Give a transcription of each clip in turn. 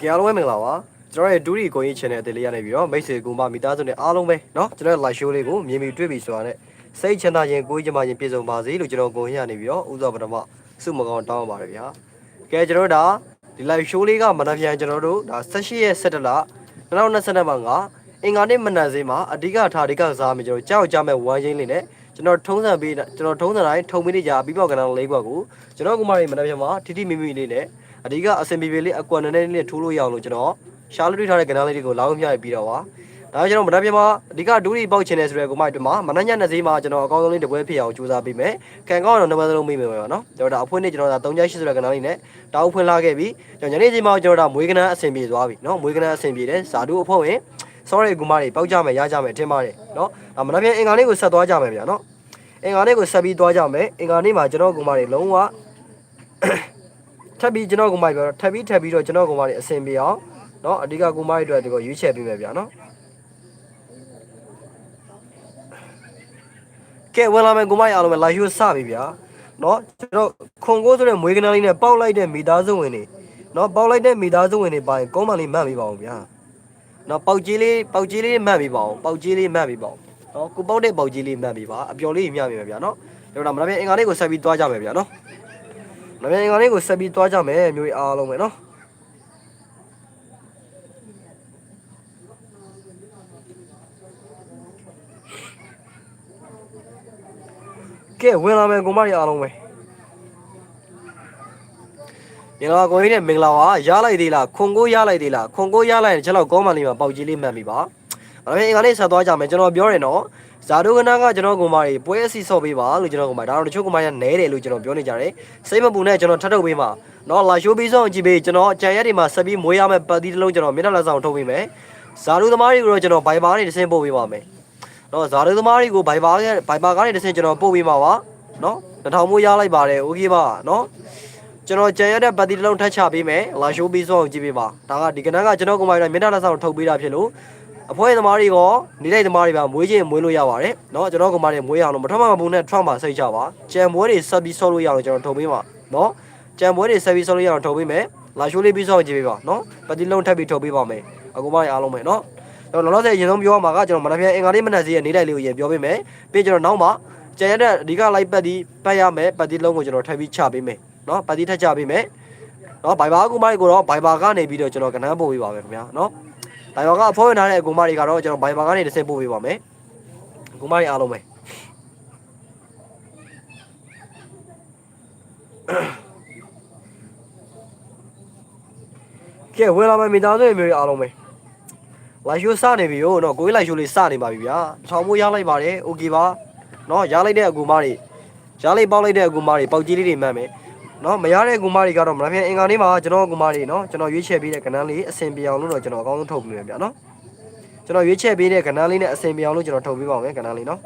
ကအားလုံးပဲမင်္ဂလာပါကျွန်တော်ရဲ့ဒူရီကိုကြီး channel အသေးလေးရနေပြီးတော့မိတ်ဆွေကူမမိသားစုနဲ့အားလုံးပဲเนาะကျွန်တော်ရဲ့ live show လေးကိုမြင်ပြီးတွေ့ပြီးဆိုတာနဲ့စိတ်ချမ်းသာခြင်းကိုကြီးချမ်းသာခြင်းပြည့်စုံပါစေလို့ကျွန်တော်ကိုကြီးရနေပြီးတော့ဥသောပထမစုမကောင်းတောင်းပါရဗျာကဲကျွန်တော်ဒါဒီ live show လေးကမနက်ဖြန်ကျွန်တော်တို့ဒါ18ရက်17လ2022မှာကအင်္ဂါနေ့မနက်စေးမှာအဓိကထားအဓိကစားမယ်ကျွန်တော်ကြောက်ကြမဲ့ဝမ်းရင်းလေးနဲ့ကျွန်တော်ထုံးစံပေးကျွန်တော်ထုံးစံတိုင်းထုံမိနေကြပြီးပေါက်ကဏ္ဍလေးကွက်ကိုကျွန်တော်ကမရီမနက်ဖြန်မှာတီတီမီမီလေးနဲ့ အဓိကအစင်ပြေပြေလေးအကွက်နည်းနည်းလေးထိုးလို့ရအောင်လို့ကျွန်တော်ရှားလို့တွေ့ထားတဲ့ကဏ္ဍလေးတွေကိုလာအောင်မျှပြီးတော့ပါဒါကျွန်တော်မနက်ပြမအဓိကဒူရီပေါက်ချင်တယ်ဆိုတဲ့ကိုမိုက်တွေမှာမနက်ညနေစည်းမှာကျွန်တော်အကောင်းဆုံးလေးတပွဲဖြစ်အောင်ကြိုးစားပေးမယ်ကံကောင်းတော့နံပါတ်လုံးမိမယ်ပါနော်ကျွန်တော်ဒါအဖွင့်နေ့ကျွန်တော်ဒါ368ဆိုတဲ့ကဏ္ဍလေးနဲ့တောက်ဖွင့်လာခဲ့ပြီးကျွန်တော်ညနေစည်းမှာကျွန်တော်ဒါမွေးကဏ္ဍအစင်ပြေသွားပြီနော်မွေးကဏ္ဍအစင်ပြေတယ်ဇာတူအဖို့ဝင် sorry ကူမတွေပေါက်ကြမယ်ရကြမယ်ထင်ပါတယ်နော်ဒါမနက်ပြန်အင်္ဂါနေ့ကိုဆက်သွားကြမယ်ဗျာနော်အင်္ဂါနေ့ကိုဆက်ပြီးသွားကြမယ်အင်္ဂါနေ့မှာကျွန်တော်ကူမတွေလုံးဝ ထပ်ပြီးကျွန်တော်ကိုမိုက်ပြောတော့ထပ်ပြီးထပ်ပြီးတော့ကျွန်တော်ကိုမိုက်တွေအဆင်ပြေအောင်เนาะအဓိကကိုမိုက်တွေအတွက်ဒီကိုရွေးချယ်ပေးမယ်ဗျာเนาะကဲဝင်လာမယ်ကိုမိုက်အားလုံးပဲလာယူစပြီဗျာเนาะကျွန်တော်ခွန်ကိုဆိုတဲ့မွေးကနားလေးနဲ့ပေါက်လိုက်တဲ့မိသားစုဝင်တွေเนาะပေါက်လိုက်တဲ့မိသားစုဝင်တွေပါရင်ကုန်းမလေးမှတ်ပြီးပါအောင်ဗျာเนาะပေါက်ကြီးလေးပေါက်ကြီးလေးမှတ်ပြီးပါအောင်ပေါက်ကြီးလေးမှတ်ပြီးပါအောင်เนาะကိုပေါက်တဲ့ပေါက်ကြီးလေးမှတ်ပြီးပါအပျော်လေးမြတ်ပြီဗျာเนาะကျွန်တော်မလာပြန်အင်္ဂါလေးကိုဆက်ပြီးသွားကြမယ်ဗျာเนาะ ။ နမင်္ဂလာလေးကိုဆက်ပြီးသွားကြမယ်မျိုးကြီးအားလုံးပဲနော်။ကဲဝင်လာမယ်ကိုမကြီးအားလုံးပဲ။မင်္ဂလာကိုကြီးနဲ့မင်္ဂလာပါရလိုက်သေးလားခွန်ကိုရလိုက်သေးလားခွန်ကိုရလိုက်ရင်ကျွန်တော်ကောမန်လေးမှာပေါက်ကြီးလေးမှတ်ပြီပါ။အဲ့ဒါအင်္ဂါလေးဆက်သွားကြမယ်ကျွန်တော်ပြောတယ်နော်။ ဇာဒုကနာကကျွန်တော်ကိုမကြီးပွဲအစီဆော့ပေးပါလို့ကျွန်တော်ကိုမကြီးဒါတော့တချို့ကိုမကြီးကနဲတယ်လို့ကျွန်တော်ပြောနေကြတယ်။စိတ်မပူနဲ့ကျွန်တော်ထပ်ထုတ်ပေးပါ။နော်လာရှိုးပြီးဆုံးကြည့်ပေးကျွန်တော်အကြံရက်တွေမှာဆက်ပြီးမွေးရမယ့်ပတ်သီးတစ်လုံးကျွန်တော်မျက်နှာလက်ဆောင်ထုတ်ပေးမယ်။ဇာဒုသမားတွေကိုတော့ကျွန်တော်ဘိုင်ဘာနဲ့တစ်ဆင့်ပို့ပေးပါမယ်။နော်ဇာဒုသမားတွေကိုဘိုင်ဘာနဲ့ဘိုင်ဘာကနေတစ်ဆင့်ကျွန်တော်ပို့ပေးမှာပါ။နော်တထောင်မိုးရလိုက်ပါတယ်โอเคပါနော်။ကျွန်တော်ကြံရတဲ့ပတ်တီတစ်လုံးထပ်ချပေးမယ်လာရှိုးပြီးဆုံးကြည့်ပေးပါဒါကဒီကနန်းကကျွန်တော်ကိုယ်ပိုင်တော့မျက်နှာလက်ဆောင်ထုတ်ပေးတာဖြစ်လို့ အဖွဲသမားတွေရောနေလိုက်သမားတွေပါမွေးချင်းမွေးလို့ရပါတယ်เนาะကျွန်တော်ကိုယ်ပိုင်တွေမွေးရအောင်လို့မထမမဘူးနဲ့ Trump မှာစိတ်ချပါကြံမွေးတွေဆက်ပြီးဆော့လို့ရအောင်ကျွန်တော်ထုတ်ပေးပါเนาะကြံမွေးတွေဆက်ပြီးဆော့လို့ရအောင်ထုတ်ပေးမယ်လာရှိုးလေးပြီးဆော့ကြည့်ပေးပါเนาะပတ်တီလုံးထပ်ပြီးထုတ်ပေးပါမယ်အကူမအားလုံးပဲเนาะကျွန်တော်လောလောဆယ်အရင်ဆုံးပြောရမှာကကျွန်တော်မနက်ဖြန်အင်္ဂါလေးမနက်စီးရဲ့နေလိုက်လေးကိုရင်ပြောပေးမယ်ပြီးကျွန်တော်နောက်မှာကြံရတဲ့အဓိကလိုက်ပတ်တီပတ်ရမယ်ပတ်တီလုံးကိုကျွန်တော်ထပ်ပြီးချပေးမယ်เนาะပတ်တီထပ်ချပေးမယ် နော်ဘိုင်ဘာအကူမတွေကိုတော့ဘိုင်ဘာကနေပြီးတော့ကျွန်တော်ကဏ္ဍပို့ပေးပါမယ်ခင်ဗျာနော်ဘို ။ဒါရောကအဖွဲ့ဝင်ထားတဲ့အကူမတွေကတော့ကျွန်တော်ဘိုင်ဘာကနေတစ်ဆင့်ပို့ပေးပါမယ်။အကူမတွေအားလုံးပဲ။ကဲဝင်လာမယ်မိသားစုမျိုးတွေအားလုံးပဲ။လိုက်ရှိုးစနေပြီရောနော်ကိုကြီးလိုက်ရှိုးလေးစနေပါပြီဗျာ။တစ်ထောင်မိုးရလိုက်ပါတယ်။ Okay ပါ။နော်ရလိုက်တဲ့အကူမတွေရလိုက်ပေါက်လိုက်တဲ့အကူမတွေပေါက်ကြီးလေးတွေမှတ်မယ်။ နော်မရတဲ့ကူမတွေကတော့မနက်ဖြန်အင်္ဂါနေ့မှာကျွန်တော်ကူမတွေနော်ကျွန်တော်ရွေးချယ်ပေးတဲ့ကဏ္ဍလေးအဆင်ပြေအောင်လို့တော့ကျွန်တော်အကောင်းဆုံးထုတ်ပေးမယ်ဗျာနော်ကျွန်တော်ရွေးချယ်ပေးတဲ့ကဏ္ဍလေးနဲ့အဆင်ပြေအောင်လို့ကျွန်တော်ထုတ်ပေးပါမယ်ကဏ္ဍလေးနော်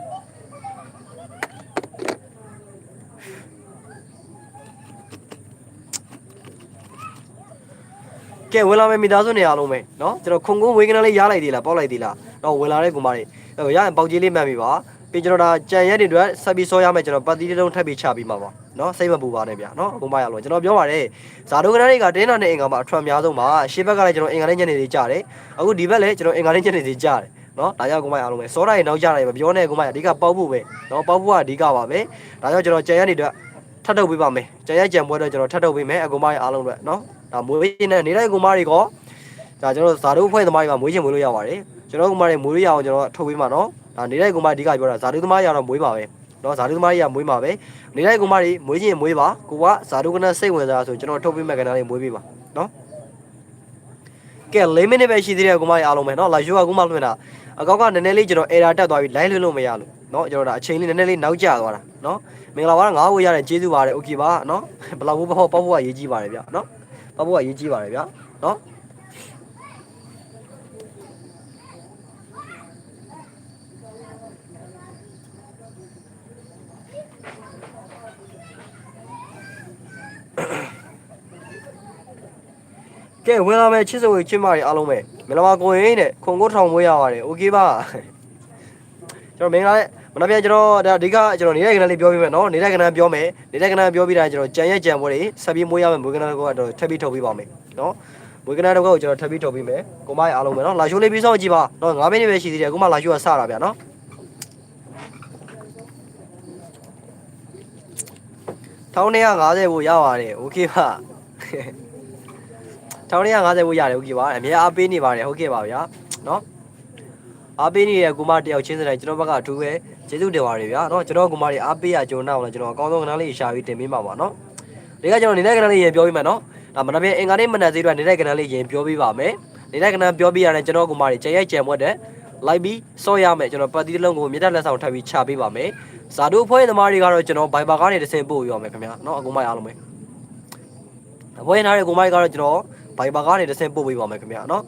ကဲဝင်လာမယ့်မိသားစုနေအားလုံးပဲနော်ကျွန်တော်ခုံကုန်းဝေးကဏ္ဍလေးရလိုက်သေးလားပေါက်လိုက်သေးလားတော့ဝင်လာတဲ့ကူမတွေဟိုရရင်ပေါက်ကြီးလေးမှတ်ပြီပါ ပြီးကျွန်တော်ဒါကြံရက်တွေအတွက်ဆက်ပြီးစောရမယ်ကျွန်တော်ပတ်တီးတုံးထပ်ပြီးချပြီးမှာပါနော်စိတ်မပူပါနဲ့ဗျာနော်အကုန်မရလို့ကျွန်တော်ပြောပါတယ်ဇာဒိုကနတွေကတင်းနာနဲ့အင်္ဂါမှာအထွတ်များဆုံးပါရှေ့ဘက်ကလည်းကျွန်တော်အင်္ဂါနဲ့ညနေလေးကြားတယ်အခုဒီဘက်လည်းကျွန်တော်အင်္ဂါနဲ့ညနေလေးကြားတယ်နော်ဒါကြောင့်ကိုမရအောင်ပဲစောတိုင်းနောက်ကြတယ်မပြောနဲ့ကိုမရအဓိကပေါက်ဖို့ပဲနော်ပေါက်ဖို့ကအဓိကပါပဲဒါကြောင့်ကျွန်တော်ကြံရနေတော့ထပ်ထုတ်ပေးပါမယ်ကြံရကြံပွဲတော့ကျွန်တော်ထပ်ထုတ်ပေးမယ်အကုန်မရအားလုံးပဲနော်ဒါမွေးရင်နဲ့နေတဲ့ကိုမတွေကောဒါကျွန်တော်ဇာဒိုဖွဲ့သမားတွေကမွေးချင်မွေးလို့ရပါတယ်ကျွန်တော်ကိုမတွေမွေးရအောင်ကျွန်တော်ထုတ်ပေးမှာနော် ဒါနေတဲ့ကိုမအဓိကပြောတာဇာဒိုသမားရတော့မွေးပါပဲနော်ဇာဒိုသမားကြီးကမွေးပါပဲ နေလိုက်ကောင်မတွေမွေးချင်းမွေးပါကိုကဇာတုကနစိတ်ဝင်စားဆိုကျွန်တော်ထုတ်ပေးမဲ့ကဏ္ဍလေးမွေးပေးပါနော်ကဲ၄မိနစ်ပဲရှိသေးတယ်ကောင်မတွေအားလုံးပဲနော်လာယူကကောင်မလွှင့်တာအကောက်ကနည်းနည်းလေးကျွန်တော် error တက်သွားပြီ live လွှင့်လို့မရလို့နော်ကျွန်တော်ဒါအချိန်လေးနည်းနည်းလေးနောက်ကျသွားတာနော်မင်္ဂလာပါငါ့ကိုရတဲ့ကျေးဇူးပါတယ်โอเคပါနော်ဘလောက်ဘောပေါ့ပေါ့ပေါ့ရေးကြည့်ပါတယ်ဗျနော်ပေါ့ပေါ့ရေးကြည့်ပါတယ်ဗျနော် ကဲဝင်လာမယ်ချစ်စဝေချစ်မတွေအားလုံးပဲမင်္ဂလာပါကိုရင်တဲ့ခုံကိုထောင်မွေးရပါတယ်โอเคပါကျွန်တော်မင်္ဂလာမနေ့ကကျွန်တော်ဒါအဓိကကျွန်တော်နေတဲ့ကဏ္ဍလေးပြောပြမယ်နော်နေတဲ့ကဏ္ဍပြောမယ်နေတဲ့ကဏ္ဍပြောပြီးတာကျွန်တော်ကြံရက်ကြံပွဲတွေဆက်ပြီးမွေးရမယ်မွေးကဏ္ဍကတော့ထပ်ပြီးထုတ်ပေးပါမယ်နော် ဝေကနာတစ်ခေါက်ကိုကျွန်တော်ထပ်ပြီးထုတ်ပေးမယ်ကိုမရဲ့အားလုံးပဲเนาะလာရှိုးလေးပြီးဆောင်ကြည့်ပါเนาะ9မိနစ်ပဲရှိသေးတယ်ကိုမလာရှိုးကစတာဗျာเนาะ1250ဖို့ရပါတယ်โอเคပါ 1250ဖို့ရတယ်ဟုတ်ကဲ့ပါအများအားပေးနေပါတယ်ဟုတ်ကဲ့ပါဗျာနော်အားပေးနေတဲ့ကိုမတယောက်ချင်းစတိုင်းကျွန်တော်ဘက်ကအထူးပဲကျေးဇူးတင်ပါတယ်ဗျာနော်ကျွန်တော်ကိုမတွေအားပေးရကြုံနောက်လာကျွန်တော်အကောင်းဆုံးကဏ္ဍလေးရှာပြီးတင်ပေးမှာပါနော်ဒီကကျွန်တော်နေတဲ့ကဏ္ဍလေးရေပြောပြီးမယ်နော်ဒါမနက်ဖြန်အင်္ဂါနေ့မနက်သေးတော့နေတဲ့ကဏ္ဍလေးရေပြောပြီးပါမယ်နေတဲ့ကဏ္ဍပြောပြီးရတယ်ကျွန်တော်ကိုမတွေကြရိုက်ကြံမွက်တဲ့လိုက်ပြီးဆော့ရမယ်ကျွန်တော်ပတ်သီးလုံးကိုမြေတက်လက်ဆောင်ထပ်ပြီးချပေးပါမယ်ဇာတို့ဖွဲ့သမားတွေကတော့ကျွန်တော်ဘိုင်ဘာကနေတဆင်ပို့ရအောင်မယ်ခင်ဗျာနော်အကုန်မရအောင်မယ်အပွဲနားတွေအကုန်မတွေကတော့ကျွန်တော် Viber ကနေတစ်ဆင့်ပို့ပေးပါမယ်ခင်ဗျာနော်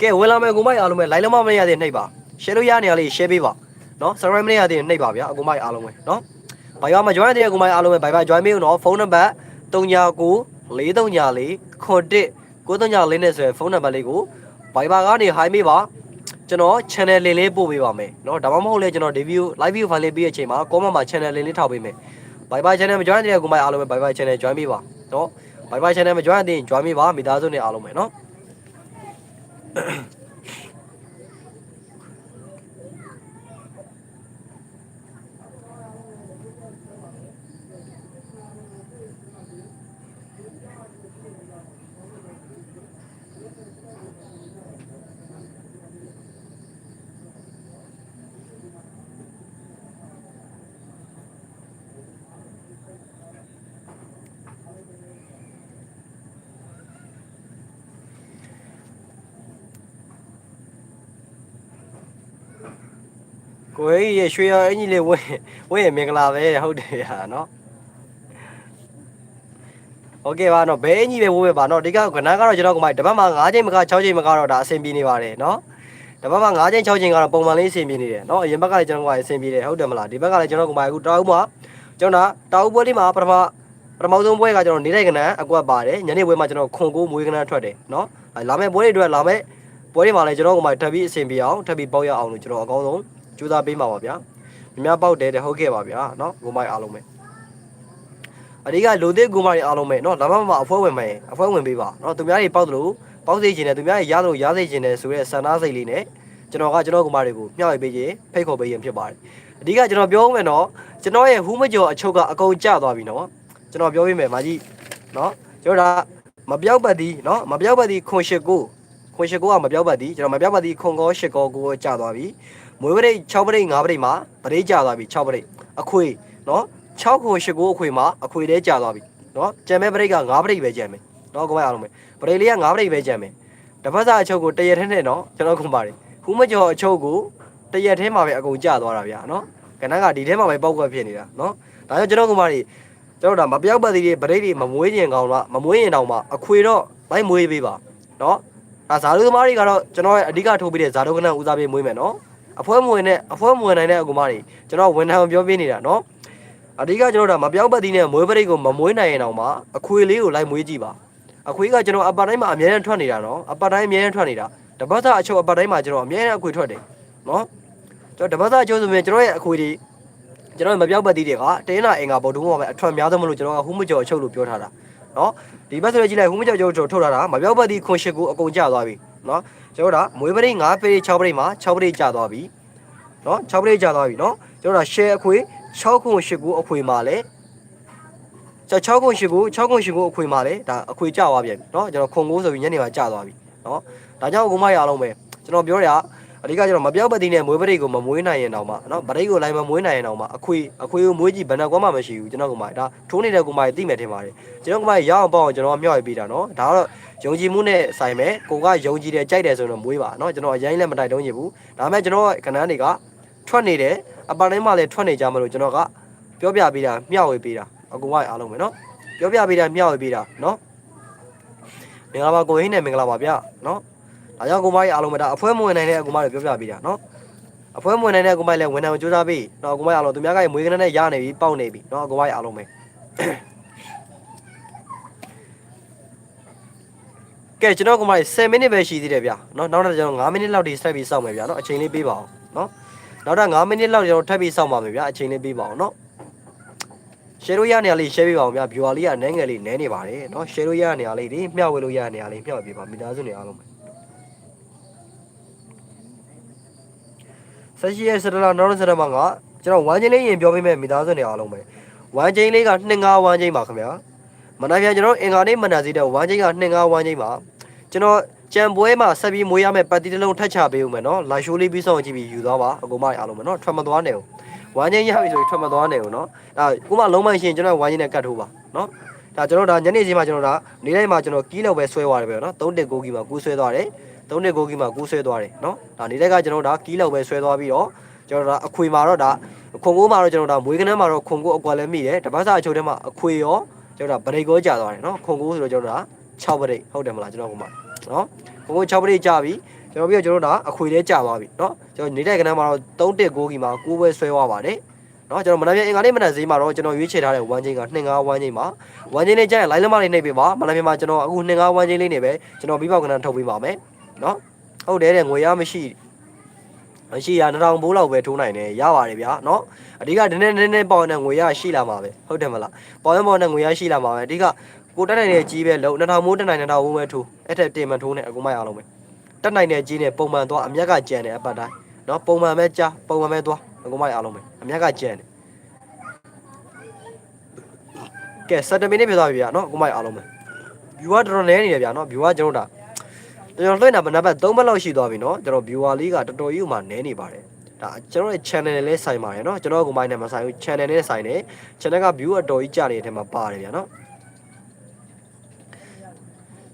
ကဲဝင်လာမယ်အကူမိုက်အားလုံးပဲ లై လမမရသေးနှိပ်ပါ share လို့ရနေရလေး share ပေးပါနော် subscribe မရသေးနှိပ်ပါဗျာအကူမိုက်အားလုံးပဲနော်ဘိုင်ဘာမ join တဲ့အကူမိုက်အားလုံးပဲဘိုင်ဘာ join မေးဦးနော်ဖုန်းနံပါတ်3994 434 91 934နဲ့ဆိုရင်ဖုန်းနံပါတ်လေးကို Viber ကနေ hi မေးပါကျွန်တော် channel link လေးပို့ပေးပါမယ်เนาะဒါမှမဟုတ်လဲကျွန်တော် review live view file လေးပေးတဲ့အချိန်မှာ comment မှာ channel link လေးထောက်ပေးမယ် Viber channel မ join တဲ့အကူမိုက်အားလုံးပဲ Viber channel join ပေးပါเนาะ Viber channel မ join တဲ့ join ပေးပါမိသားစုနဲ့အားလုံးပဲเนาะ ကိုယ်ကြီးရရွှေရအင်ကြီးလေးဝင်းဝင်းရမင်္ဂလာပဲဟုတ်တယ်ဟာနော်โอเคပါနော်ဘဲအင်ကြီးပဲဝင်းပဲပါနော်ဒီကကနန်းကတော့ကျွန်တော်ကမှတပတ်မှာ9ချိန်မက6ချိန်မကတော့ဒါအဆင်ပြေနေပါတယ်နော်တပတ်မှာ9ချိန်6ချိန်ကတော့ပုံမှန်လေးအဆင်ပြေနေတယ်နော်အရင်ဘက်ကလည်းကျွန်တော်ကအဆင်ပြေတယ်ဟုတ်တယ်မလားဒီဘက်ကလည်းကျွန်တော်ကမှအခုတောက်မှာကျွန်တော်တောက်ပွဲလေးမှာပထမပထမဆုံးပွဲကကျွန်တော်နေတဲ့ကနန်းအကွက်ပါတယ်ညနေပွဲမှာကျွန်တော်ခွန်ကိုမွေးကနန်းထွက်တယ်နော်လာမယ့်ပွဲတွေအတွက်လာမယ့်ပွဲတွေမှာလည်းကျွန်တော်ကမှထပ်ပြီးအဆင်ပြေအောင်ထပ်ပြီးပေါက်ရအောင်လို့ကျွန်တော်အကောင်းဆုံး ကြိုးစားပေးမှာပါဗျာမြများပေါက်တယ်တဲ့ဟုတ်ခဲ့ပါဗျာနော်ဂုံမိုက်အားလုံးပဲအဓိကလိုသစ်ဂုံမိုက်အားလုံးပဲနော်ဒါမှမဟုတ်အဖွဲ့ဝင်မယ်အဖွဲ့ဝင်ပေးပါနော်သူများတွေပေါက်တယ်လို့ပေါက်စေချင်တယ်သူများတွေရသလိုရစေချင်တယ်ဆိုတဲ့ဆန္ဒစိတ်လေးနဲ့ကျွန်တော်ကကျွန်တော်ဂုံမိုက်တွေကိုမျှဝေပေးခြင်းဖိတ်ခေါ်ပေးခြင်းဖြစ်ပါတယ်အဓိကကျွန်တော်ပြောဦးမယ်နော်ကျွန်တော်ရဲ့ဟူးမကျော်အချုပ်ကအကုန်ကျသွားပြီနော်ကျွန်တော်ပြောပေးမယ်မာကြီးနော်ကျွန်တော်ဒါမပြောက်ပတ်သည်နော်မပြောက်ပတ်သည်ခွန်ရှစ်ကိုခွန်ရှစ်ကိုကမပြောက်ပတ်သည်ကျွန်တော်မပြောက်ပတ်သည်ခွန်ကောရှစ်ကောကိုကျသွားပြီ မွေးပရိတ်6ပရိတ်5ပရိတ်မှာပရိတ်ကြာသွားပြီ6ပရိတ်အခွေနော်6ခု8ခုအခွေမှာအခွေတဲကြာသွားပြီနော်ကြံမဲ့ပရိတ်က5ပရိတ်ပဲကြံမယ်နော်ကိုမအားလုံးပဲပရိတ်လေးက5ပရိတ်ပဲကြံမယ်တစ်ဖက်သားအချုပ်ကိုတရက်ထဲနဲ့နော်ကျွန်တော်ခုပါတယ်ဟူးမကျော်အချုပ်ကိုတရက်ထဲမှာပဲအကုန်ကြာသွားတာဗျာနော်ကနန်းကဒီထဲမှာပဲပောက်ကွက်ဖြစ်နေတာနော်ဒါကြောင့်ကျွန်တော်ခုမတွေကျွန်တော်ဒါမပြောက်ပတ်သေးတဲ့ပရိတ်တွေမမွေးရင်ကောင်းတော့မမွေးရင်တောင်မှအခွေတော့လိုက်မွေးပေးပါနော်ဒါဇာတုသမားတွေကတော့ကျွန်တော်ရဲ့အဓိကထိုးပေးတဲ့ဇာတုကနန်းဦးစားပေးမွေးမယ်နော် အဖွဲမဝင်နဲ့အဖွဲမဝင်နိုင်တဲ့အကူမတွေကျွန်တော်ဝန်ထမ်းပြောပြနေတာနော်အဓိကကျွန်တော်တို့မပြောက်ပတ်သီးနဲ့မွေးပရိတ်ကိုမမွေးနိုင်ရင်တော့မှအခွေလေးကိုလိုက်မွေးကြည့်ပါအခွေကကျွန်တော်အပတ်တိုင်းမှာအများနဲ့ထွက်နေတာနော်အပတ်တိုင်းအများနဲ့ထွက်နေတာတပတ်သားအချုပ်အပတ်တိုင်းမှာကျွန်တော်အများနဲ့အခွေထွက်တယ်နော်ကျွန်တော်တပတ်သားအချုပ်ဆိုရင်ကျွန်တော်ရဲ့အခွေတွေကျွန်တော်မပြောက်ပတ်သီးတွေကတင်းနာအင်္ဂါဘော်ဒုံးမှာပဲအထွက်များသမလို့ကျွန်တော်ကဟူးမကျော်အချုပ်လို့ပြောထားတာနော်ဒီဘက်ဆိုလည်းကြည့်လိုက်ဟူးမကျော်အချုပ်ထုတ်ထားတာမပြောက်ပတ်သီးခွန်ရှိကိုအကုန်ကျသွားပြီ နော်ကျွန်တော်ကမွေးပရိတ်9ပရိတ်6ပရိတ်မှာ6ပရိတ်ကျသွားပြီနော်6ပရိတ်ကြာသွားပြီနော်ကျွန်တော်တို့ share အခွေ6ခု8ခုအခွေမှာလဲ6ခု8ခု6ခု8ခုအခွေမှာလဲဒါအခွေကြာသွားပြန်ပြီနော်ကျွန်တော်ခွန်ကိုဆိုပြီးညနေမှာကြာသွားပြီနော်ဒါကြောင့်အကုန်မရအောင်ပဲကျွန်တော်ပြောရ အဓိကကျတော့မပြောက်ပတိနဲ့မွေးပရိတ်ကိုမမွေးနိုင်ရင်တော့မှနော်ပရိတ်ကိုလိုက်မမွေးနိုင်ရင်တော့မှအခွေအခွေကိုမွေးကြည့်ဘယ်တော့မှမရှိဘူးကျွန်တော်ကမှဒါထိုးနေတဲ့ကမှသိမယ်ထင်ပါတယ်ကျွန်တော်ကမှရအောင်ပေါ့ကျွန်တော်ကမျှော်ပေးတာနော်ဒါကတော့ယုံကြည်မှုနဲ့ဆိုင်မယ်ကိုကယုံကြည်တယ်ကြိုက်တယ်ဆိုတော့မွေးပါနော်ကျွန်တော်အရင်လည်းမတိုက်တုံးချင်ဘူးဒါပေမဲ့ကျွန်တော်ကကဏ္ဍတွေကထွက်နေတယ်အပတိုင်းမှလည်းထွက်နေကြမလို့ကျွန်တော်ကပြောပြပေးတာမျှဝေပေးတာအကူကအားလုံးပဲနော်ပြောပြပေးတာမျှဝေပေးတာနော်မင်္ဂလာပါကိုဟင်းနဲ့မင်္ဂလာပါဗျာနော် ဒါကြောင့်ကိုမကြီးအားလုံးပဲဒါအဖွဲမဝင်နိုင်တဲ့အကူမတွေပြောပြပေးတာနော်အဖွဲမဝင်နိုင်တဲ့အကူမလည်းဝင်နိုင်အောင်ကြိုးစားပေးနော်အကူမအားလုံးသူများကရေမွေးကနဲ့ရနေပြီပေါက်နေပြီနော်အကူမအားလုံးပဲကဲကျွန်တော်ကမ10မိနစ်ပဲရှိသေးတယ်ဗျာနော်နောက်တော့ကျွန်တော်9မိနစ်လောက်ဒီဆက်ပြီးစောင့်မယ်ဗျာနော်အချိန်လေးပေးပါအောင်နော်နောက်တော့9မိနစ်လောက်ကျွန်တော်ထပ်ပြီးစောင့်ပါမယ်ဗျာအချိန်လေးပေးပါအောင်နော် share လို့ရနေရလေး share ပေးပါအောင်ဗျာ viewer လေးကနည်းငယ်လေးနည်းနေပါတယ်နော် share လို့ရနေရလေးဒီမျှဝေလို့ရနေရလေးမျှဝေပေးပါမိသားစုတွေအားလုံးပဲ ဆက်ရှိရဲ့စတလာနောက်စတမကကျွန်တော်ဝမ်းချင်းလေးရင်ပြောပေးမယ်မိသားစုတွေအားလုံးပဲဝမ်းချင်းလေးက25ဝမ်းချင်းပါခင်ဗျာမနက်ဖြန်ကျွန်တော်အင်္ဂါနေ့မနက်စီးတဲ့ဝမ်းချင်းက25ဝမ်းချင်းပါကျွန်တော်ကြံပွဲမှာဆက်ပြီးမွေးရမယ့်ပတ်တီတစ်လုံးထပ်ချပေးဦးမယ်နော်လာရှိုးလေးပြီးဆုံးကြည့်ပြီးယူသွားပါအကုန်မအားလုံးပဲနော်ထွက်မသွားနဲ့ဘူးဝမ်းချင်းရပြီဆိုရင်ထွက်မသွားနဲ့ဘူးနော်အဲခုမှလုံးမရှင်ကျွန်တော်ဝမ်းချင်းနဲ့ကတ်ထိုးပါနော်ဒါကျွန်တော်ဒါညနေစီမှာကျွန်တော်ဒါနေ့တိုင်းမှာကျွန်တော်ကီးလောက်ပဲဆွဲသွားတယ်ပဲနော်3တက်6ကီမှာကူးဆွဲသွားတယ် 3တက်6ကီမှာကူးဆွဲသွားတယ်နော်ဒါနေ့တိုက်ကကျွန်တော်ဒါကီးလောက်ပဲဆွဲသွားပြီးတော့ကျွန်တော်ဒါအခွေမှာတော့ဒါခွန်ကိုမှာတော့ကျွန်တော်ဒါမွေးကနန်းမှာတော့ခွန်ကိုအကွာလည်းမိတယ်တပတ်စာအချိုထဲမှာအခွေရောကျွန်တော်ဒါဗရိတ်ကိုကြာသွားတယ်နော်ခွန်ကိုဆိုတော့ကျွန်တော်ဒါ6ဗရိတ်ဟုတ်တယ်မလားကျွန်တော်ကမှနော်ခွန်ကို6ဗရိတ်ကြာပြီကျွန်တော်ပြီးတော့ကျွန်တော်ဒါအခွေလည်းကြာသွားပြီနော်ကျွန်တော်နေတိုက်ကနန်းမှာတော့3တက်6ကီမှာကူးပွဲဆွဲသွားပါတယ်နော်ကျွန်တော်မနက်ဖြန်အင်္ဂါနေ့မနက်ဈေးမှာတော့ကျွန်တော်ရွေးချယ်ထားတဲ့ဝမ်းချင်းက25ဝမ်းချင်းပါဝမ်းချင်းလေးကြာရင်လိုင်းလမလေးနှိပ်ပေးပါမနက်ဖြန်မှာကျွန်တော်အခု25ဝမ်းချင်းလေးနေပဲကျွန်တော်ပြီးပေါက်ကနန်းထုတ်ပေးပါမယ် နော်ဟုတ်တယ်တဲ့ငွေရမရှိမရှိရ1000ဘိုးလောက်ပဲထိုးနိုင်တယ်ရပါတယ်ဗျာနော်အဓိကဒီနေ့နေ့နေ့ပေါင်တဲ့ငွေရရှိလာမှာပဲဟုတ်တယ်မလားပေါင်ရပေါင်တဲ့ငွေရရှိလာမှာပဲအဓိကကိုတက်နိုင်တဲ့ကြီးပဲလုံး2000မိုးတက်နိုင်2000ဘိုးပဲထိုးအဲ့ထက်တင်မထိုးနဲ့အကုန်မရအောင်လုံးပဲတက်နိုင်တဲ့ကြီးနဲ့ပုံမှန်သွားအမြက်ကကြံတယ်အပတ်တိုင်းနော်ပုံမှန်ပဲကြားပုံမှန်ပဲသွားအကုန်မရအောင်လုံးပဲအမြက်ကကြံတယ်ကဲ7မိနစ်ပြသွားပြီဗျာနော်အခုမှအားလုံးပဲ view ကတော်တော်နည်းနေတယ်ဗျာနော် view ကကျွန်တော်ဒါ ကျွန်တော်လွှင့်တာမနက်ဘက်3ဘက်လောက်ရှိသွားပြီနော်ကျွန်တော် viewer လေးကတော်တော်ကြီးဥမာနည်းနေပါတယ်ဒါကျွန်တော်ရဲ့ channel နဲ့လည်းဆိုင်ပါတယ်နော်ကျွန်တော်ကမိုင်းနဲ့မဆိုင်ဘူး channel နဲ့ဆိုင်တယ် channel က view အတော်ကြီးကျနေတဲ့ထဲမှာပါတယ်ဗျာနော်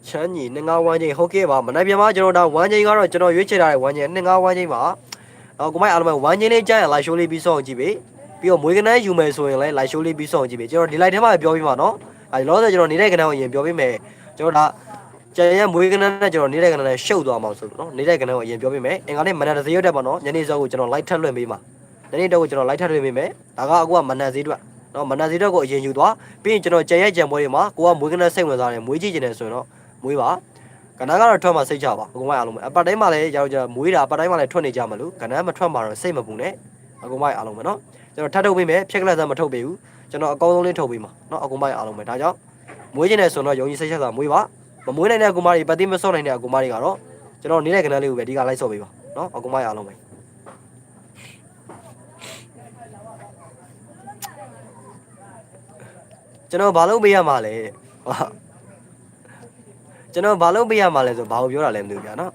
ချမ်းညီနှငါးဝမ်းချင်းဟုတ်ကဲ့ပါမနက်ပြန်မှာကျွန်တော်ဒါဝမ်းချင်းကတော့ကျွန်တော်ရွေးချယ်ထားတဲ့ဝမ်းချင်းနှငါးဝမ်းချင်းပါအော်ကိုမိုင်းအားလုံးပဲဝမ်းချင်းလေးကြားရင် live show လေးပြီးဆုံးအောင်ကြည့်ပေးပြီးတော့မွေးကနန်းယူမယ်ဆိုရင်လည်း live show လေးပြီးဆုံးအောင်ကြည့်ပေးကျွန်တော်ဒီ live ထဲမှာပြောပြီးမှာနော်အဲဒီလောဆယ်ကျွန်တော်နေတဲ့ကနန်းကိုအရင်ပြောပေးမယ်ကျွန်တော်ဒါ ကျန်ရဲ့မွေးကနန်းနဲ့ကျွန်တော်နေတဲ့ကနန်းနဲ့ရှုပ်သွားမှာဆိုလို့နော်နေတဲ့ကနန်းကိုအရင်ပြောပေးမယ်အင်္ဂါနေ့မနက်တစ်စရက်တက်ပါနော်ညနေစောကိုကျွန်တော် live ထပ်လွှင့်ပေးမှာညနေတော့ကိုကျွန်တော် live ထပ်လွှင့်ပေးမယ်ဒါကအခုကမနက်စည်းအတွက်နော်မနက်စည်းအတွက်ကိုအရင်ယူသွားပြီးရင်ကျွန်တော်ကျန်ရဲ့ကြံပွဲတွေမှာကိုကမွေးကနန်းစိတ်ဝင်စားတယ်မွေးကြည့်ကျင်တယ်ဆိုရင်တော့မွေးပါကနန်းကတော့ထွက်မှစိတ်ချပါအကုန်မအားလုံးပဲအပတ်တိုင်းမှာလည်းရောက်ကြမွေးတာအပတ်တိုင်းမှာလည်းထွက်နေကြမလို့ကနန်းမထွက်မှာတော့စိတ်မပူနဲ့အကုန်မအားလုံးပဲနော်ကျွန်တော်ထပ်ထုတ်ပေးမယ်ဖြက်ကလတ်စမ်းမထုတ်ပေးဘူးကျွန်တော်အကောင်းဆုံးလေးထုတ်ပေးမှာနော်အကုန်မအားလုံးပဲဒါကြောင့်မွေးကျင်တယ်ဆိုတော့ယုံကြည်စိတ်ချစွာမွေးပါ မမွေးနိုင်တဲ့အကူမတွေပတ်တိမစော့နိုင်တဲ့အကူမတွေကတော့ကျွန်တော်နေတဲ့ကနန်းလေးကိုပဲအဓိကလိုက်စော့ပေးပါနော်အကုန်မအားလုံးပဲကျွန်တော်ဘာလုပ်ပေးရမှာလဲဟာကျွန်တော်ဘာလုပ်ပေးရမှာလဲဆိုဘာကိုပြောတာလဲမသိဘူးဗျာနော်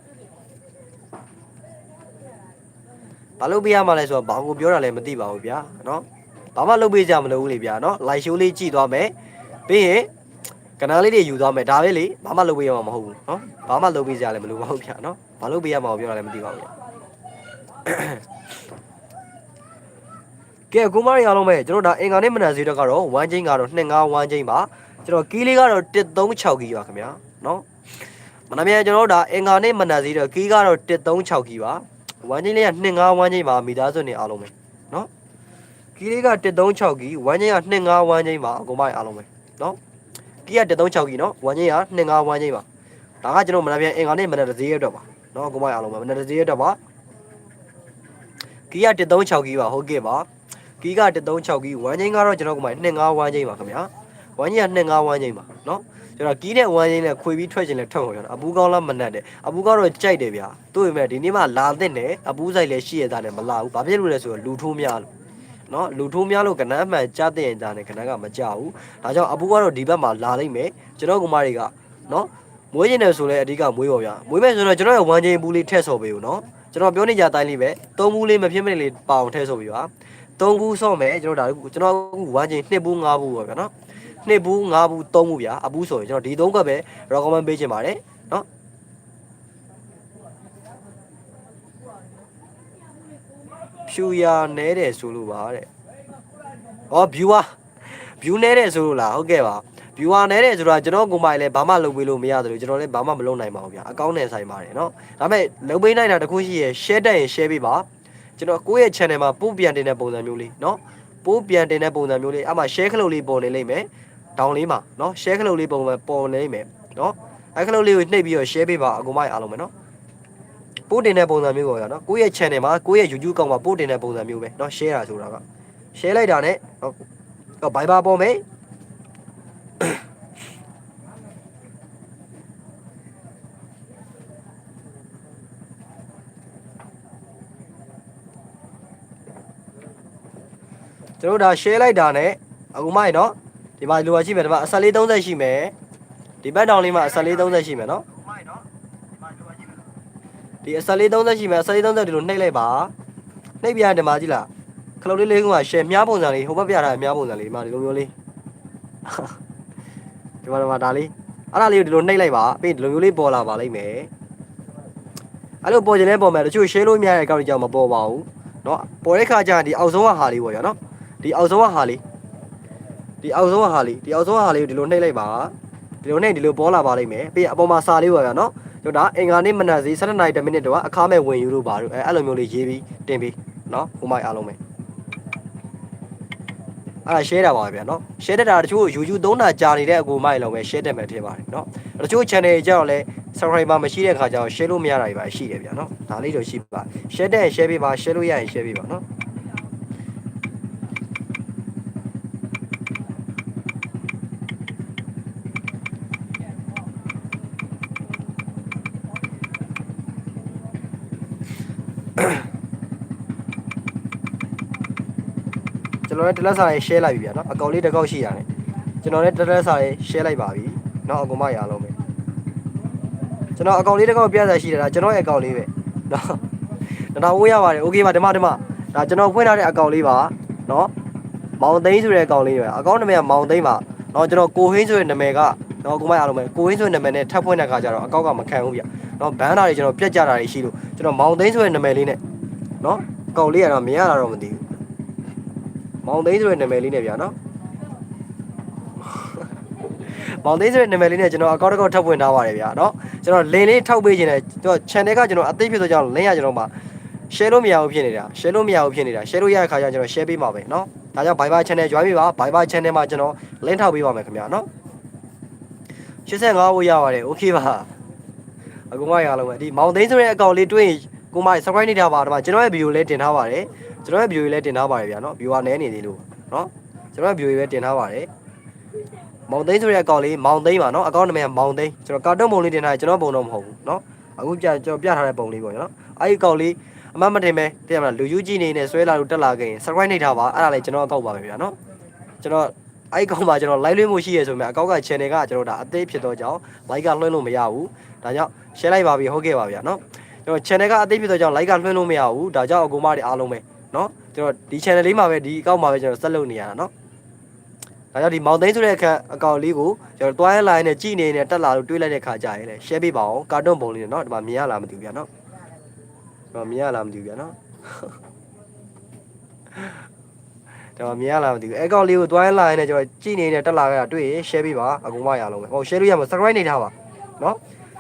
ဘာလုပ်ပေးရမှာလဲဆိုတော့ဘာကိုပြောတာလဲမသိပါဘူးဗျာနော်ဘာမှလုပ်ပေးကြမလို့ဘူးလေဗျာနော်လိုက်ရှိုးလေးကြည့်သွားမယ်ပြီးရင် ကနန်းလေးတွေယူသွားမယ်ဒါပဲလေဘာမှလုပ်ပေးရမှာမဟုတ်ဘူးနော်ဘာမှလုပ်ပေးကြလည်းမလို့ပါဘူးဗျာနော်ဘာလုပ်ပေးရမှာကိုပြောတာလည်းမသိပါဘူးဗျာကဲအခုမရအောင်လုံးမဲ့ကျွန်တော်ဒါအင်္ဂါနေ့မနက်ဈေးတော့ကတော့1ချင်းကတော့25 1ချင်းပါကျွန်တော်ကီးလေးကတော့136ကီးပါခင်ဗျာနော်မနက်ပြန်ကျွန်တော်ဒါအင်္ဂါနေ့မနက်ဈေးတော့ကီးကတော့136ကီးပါ1ချင်းလေးက25 1ချင်းပါမိသားစုနေအားလုံးပဲနော်ကီးလေးက136ကီး1ချင်းက25 1ချင်းပါအကုန်မရအားလုံးပဲနော်ကီး က136ကီနော်ဝမ်းကြီးက25ဝမ်းကြီးပါဒါကကျွန်တော်မနက်ပြန်အင်္ဂါနေ့မနက်3ရက်အတွက်ပါနော်ကိုမရအောင်ပါမနက်3ရက်အတွက်ပါကီက136ကီပါဟုတ်ကဲ့ပါကီက136ကီဝမ်းကြီးကတော့ကျွန်တော်ကိုမ25ဝမ်းကြီးပါခင်ဗျာဝမ်းကြီးက25ဝမ်းကြီးပါနော်ကျွန်တော်ကီးတဲ့ဝမ်းကြီးနဲ့ခွေပြီးထွက်ခြင်းနဲ့ထွက်အောင်ကျွန်တော်အပူကောင်းလားမနက်တယ်အပူကောင်းတော့ကြိုက်တယ်ဗျာတို့ပေမဲ့ဒီနေ့မှလာတဲ့နဲ့အပူဆိုင်လည်းရှိရတာနဲ့မလာဘူးဘာဖြစ်လို့လဲဆိုတော့လူထိုးများလို့ နော်လူထိုးများလို့ကနန်းမှန်ကြားတဲ့ရင်တာနဲ့ကနန်းကမကြောက်ဘူးဒါကြောင့်အပူကတော့ဒီဘက်မှာလာလိုက်မယ်ကျွန်တော်ကမတွေကနော်မွေးရင်တယ်ဆိုလဲအဓိကမွေးပါဗျာမွေးမယ်ဆိုတော့ကျွန်တော်ရဲ့ဝမ်ချင်းဘူးလေးထည့်ဆော်ပေးဦးနော်ကျွန်တော်ပြောနေကြတိုင်းလေးပဲသုံးဘူးလေးမဖြစ်မနေလေးပအောင်ထည့်ဆော်ပေးပါသုံးဘူးဆော့မယ်ကျွန်တော်ဒါကျွန်တော်အခုဝမ်ချင်းနှစ်ဘူးငါးဘူးပါဗျာနော်နှစ်ဘူးငါးဘူးသုံးဘူးဗျာအဘူးဆိုရင်ကျွန်တော်ဒီသုံးကပဲ recommend ပေးချင်ပါတယ်နော် ဖြူရနဲတယ်ဆိုလို့ပါတဲ့။အော် viewer view နဲတယ်ဆိုလို့လားဟုတ်ကဲ့ပါ။ viewer နဲတယ်ဆိုတာကျွန်တော်ကိုမိုင်လည်းဘာမှလုပ်ပေးလို့မရသလိုကျွန်တော်လည်းဘာမှမလုပ်နိုင်ပါဘူးဗျာ။အကောင့်နဲ့ဆိုင်ပါတယ်နော်။ဒါပေမဲ့လုပ်ပေးနိုင်တာတခုရှိရယ် share တက်ရင် share ပေးပါ။ကျွန်တော်ကိုယ့်ရဲ့ channel မှာပို့ပြန်တင်တဲ့ပုံစံမျိုးလေးနော်။ပို့ပြန်တင်တဲ့ပုံစံမျိုးလေးအမှ share ခလုတ်လေးပေါ်နေလိမ့်မယ်။ down လေးမှာနော် share ခလုတ်လေးပုံပေါ်နေလိမ့်မယ်နော်။အဲခလုတ်လေးကိုနှိပ်ပြီးတော့ share ပေးပါအကုန်မိုင်အားလုံးပဲနော်။ ပို့တင်တဲ့ပုံစံမျိုးပေါ့ဗျာနော်ကိုယ့်ရဲ့ channel မှာကိုယ့်ရဲ့ YouTube ကောင်မှာပို့တင်တဲ့ပုံစံမျိုးပဲနော် share တာဆိုတာက share လိုက်တာနဲ့နော် Viber ပေါ်မယ်ကျွန်တော်ဒါ share လိုက်တာနဲ့အခုမှရေနော်ဒီမှာလိုအပ်ရှိမယ်ဒီမှာအဆက်လေး30ရှိမယ်ဒီဘက်တောင်လေးမှာအဆက်လေး30ရှိမယ်နော် ဒီအဆက်လေး30ရှိမယ်အဆက်လေး30ဒီလိုနှိပ်လိုက်ပါနှိပ်ပြရင်ဒီမှာကြည့်လားခလုတ်လေးလေးက share မြားပုံစံလေးဟိုဘက်ပြထားတဲ့မြားပုံစံလေးဒီမှာဒီလိုမျိုးလေးဒီမှာဒီမှာဒါလေးအဲ့ဒါလေးကိုဒီလိုနှိပ်လိုက်ပါပြီးဒီလိုမျိုးလေးပေါ်လာပါလိမ့်မယ်အဲ့လိုပေါ်ကျင်လဲပေါ်မယ်တချို့ share လို့မရတဲ့ account တွေကြောင့်မပေါ်ပါဘူးเนาะပေါ်တဲ့ခါကျရင်ဒီအောက်ဆုံးကဟာလေးပေါ့ရနော်ဒီအောက်ဆုံးကဟာလေးဒီအောက်ဆုံးကဟာလေးဒီအောက်ဆုံးကဟာလေးကိုဒီလိုနှိပ်လိုက်ပါဒီလိုနှိပ်ဒီလိုပေါ်လာပါလိမ့်မယ်ပြီးရင်အပေါ်မှာစာလေးပါဗျာနော်ကျွန် တော်ဒါအင်္ဂါနေ့မနက်စီ7:00နာရီ10မိနစ်တော့အခါမဲ့ဝင်ယူလို့ပါတော့အဲအဲ့လိုမျိုးလေးရေးပြီးတင်ပြီးနော်ဟိုမိုက်အားလုံးပဲအဲ့ဒါ share တာပါပဲဗျာနော် share တက်တာတချို့ YouTube သုံးတာကြာနေတဲ့အကူမိုက်လုံးပဲ share တက်မယ်ထင်ပါတယ်နော်တချို့ channel တွေကြောက်လဲ subscriber မရှိတဲ့ခါကျတော့ share လို့မရတာတွေပါရှိတယ်ဗျာနော်ဒါလေးတော့ရှိပါ share တက်ရင် share ပေးပါ share လို့ရရင် share ပေးပါနော် တော်လည်းတလက်စာလေး share လိုက်ပြီဗျာနော်အကောင်လေးတစ်ကောက်ရှိရတယ်ကျွန်တော်လည်းတလက်စာလေး share လိုက်ပါပြီနော်အကောင်မရအောင်ပဲကျွန်တော်အကောင်လေးတစ်ကောက်ပြစာရှိတယ်ဒါကျွန်တော်ရဲ့အကောင်လေးပဲနော်တော့ဝေးရပါတယ်โอเคပါဒီမှာဒီမှာဒါကျွန်တော်ဖွင့်ထားတဲ့အကောင်လေးပါနော်မောင်သိန်းဆိုတဲ့အကောင်လေးပဲအကောင်နာမည်ကမောင်သိန်းပါနော်ကျွန်တော်ကိုဟင်းဆိုတဲ့နာမည်ကနော်အကောင်မရအောင်ပဲကိုဟင်းဆိုတဲ့နာမည်နဲ့ထပ်ဖွင့်တဲ့ခါကျတော့အကောက်ကမခံဘူးဗျနော်ဘန်းတာတွေကျွန်တော်ပြက်ကြတာတွေရှိလို့ကျွန်တော်မောင်သိန်းဆိုတဲ့နာမည်လေးနဲ့နော်အကောင်လေးကတော့မရတာတော့မသိဘူး မောင်သိန်းဆိုတဲ့နာမည်လေးနဲ့ဗျာနော်မောင်သိန်းဆိုတဲ့နာမည်လေးနဲ့ကျွန်တော်အကောင့်တစ်ကောက်ထပ်ပွင့်ထားပါတယ်ဗျာနော်ကျွန်တော်လင်လေးထောက်ပေးခြင်းနဲ့ကျွန်တော် channel ကကျွန်တော်အသိဖြစ်သောကြောင့်လင်ရကျွန်တော်မှာ share လို့မရဘူးဖြစ်နေတာ share လို့မရဘူးဖြစ်နေတာ share လို့ရတဲ့ခါကျကျွန်တော် share ပေးပါမယ်နော်ဒါကြောင့် Viber channel join ပေးပါ Viber channel မှာကျွန်တော် link ထောက်ပေးပါမယ်ခင်ဗျာနော်85ကိုရပါတယ် okay ပါအကုန်မရအောင်ပဲဒီမောင်သိန်းဆိုတဲ့အကောင့်လေးတွေ့ရင်ကိုမ subscribe နေထားပါတော့ကျွန်တော်ရဲ့ video လေးတင်ထားပါတယ် ကျွန်တော်ရဲ့ video လေးလည်းတင်ထားပါတယ်ဗျာနော် view ကနည်းနေသေးလို့နော်ကျွန်တော်ရဲ့ video လေးပဲတင်ထားပါတယ်မောင်သိန်းဆိုတဲ့အကောင့်လေးမောင်သိန်းပါနော်အကောင့်နာမည်ကမောင်သိန်းကျွန်တော်ကာတွန်းပုံလေးတင်ထားတယ်ကျွန်တော်ပုံတော့မဟုတ်ဘူးနော်အခုပြကျွန်တော်ပြထားတဲ့ပုံလေးပေါ့နော်အဲ့ဒီအကောင့်လေးအမှတ်မတင်ပဲသိရမလားလူယူကြီးနေနဲ့ဆွဲလာလို့တက်လာခဲ့ရင် subscribe နှိပ်ထားပါအဲ့ဒါလည်းကျွန်တော်အကောင့်ပါပဲဗျာနော်ကျွန်တော်အဲ့ဒီကောင်မှာကျွန်တော် live လွှင့်မှုရှိရဆိုပေမဲ့အကောက်က channel ကကျွန်တော်ဒါအသေးဖြစ်တော့ကြောင်း like ကလွှင့်လို့မရဘူးဒါကြောင့် share လိုက်ပါပြီဟုတ်ကဲ့ပါဗျာနော်ကျွန်တော် channel ကအသေးဖြစ်တော့ကြောင်း like ကလွှင့်လို့မရဘူးဒါကြောင့်အကူမတွေအားလုံးပဲ နော်ကျွန်တော်ဒီ channel လေးမှာပဲဒီအကောင့်မှာပဲကျွန်တော်ဆက်လုပ်နေရတာနော်ဒါကြောင့်ဒီမောင်သိန်းဆိုတဲ့အခက်အကောင့်လေးကိုကျွန်တော်တွားရလာရင်ကြည်နေနေတက်လာလို့တွေးလိုက်တဲ့ခါကြာရင်လည်း share ပေးပါအောင်ကာတွန်းပုံလေးနဲ့နော်ဒီမှာမြင်ရလားမသိဘူးဗျာနော်ဒီမှာမြင်ရလားမသိဘူးဗျာနော်ဒီမှာမြင်ရလားမသိဘူးအဲအကောင့်လေးကိုတွားရလာရင်ကျွန်တော်ကြည်နေနေတက်လာခဲ့တာတွေ့ရင် share ပေးပါအကုန်မရအောင်ပဲဟို share လို့ရမှာ subscribe နေထားပါနော်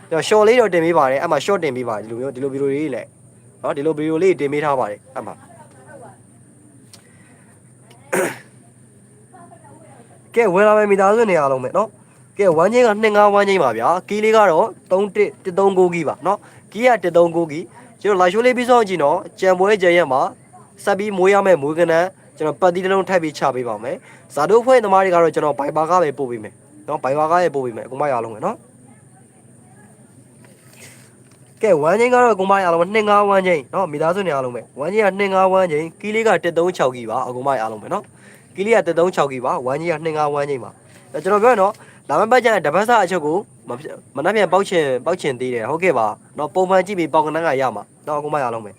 ကျွန်တော် short လေးတော့တင်ပေးပါတယ်အဲ့မှာ short တင်ပေးပါတယ်ဒီလိုမျိုးဒီလိုဗီဒီယိုလေးလည်းနော်ဒီလိုဗီဒီယိုလေးတင်ပေးထားပါတယ်အဲ့မှာ ကဲဝင်လာမယ့်မိသားစုနေရာလုံးပဲနော်ကဲဝမ်းချင်းက25ဝမ်းချင်းပါဗျာကီးလေးကတော့31 139ကီးပါနော်ကီးက139ကီးကျွန်တော်လာရှိုးလေးပြီးဆုံးကြည့်နော်ကြံပွဲကြံရက်မှာဆက်ပြီးမွေးရမယ့်မွေးကနန်းကျွန်တော်ပတ်တီးတစ်လုံးထပ်ပြီးချပေးပါမယ်ဇာတို့ဖွဲ့သမားတွေကတော့ကျွန်တော်ဘိုင်ဘာကပဲပို့ပေးမယ်နော်ဘိုင်ဘာကပဲပို့ပေးမယ်အကုန်မရအောင်ပဲနော် ကဲဝမ်းချင်းကတော့အကုန်မရအောင်ပဲ25ဝမ်းချင်းနော်မိသားစုနေအားလုံးပဲဝမ်းချင်းက25ဝမ်းချင်းကီးလေးက136ကီးပါအကုန်မရအောင်ပဲနော်ကီလီက336ကီပါဝမ်းကြီးက25ဝမ်းကြီးပါအဲကျွန်တော်ပြောရနော်လာမပတ်ကျရင်တပတ်စားအချုပ်ကိုမဖြစ်မနှက်ပြန်ပေါက်ချင်ပေါက်ချင်သေးတယ်ဟုတ်ကဲ့ပါနော်ပုံမှန်ကြည့်ပြီးပေါက်ကနန်းကရမှာနော်အခုမှရအောင်မယ်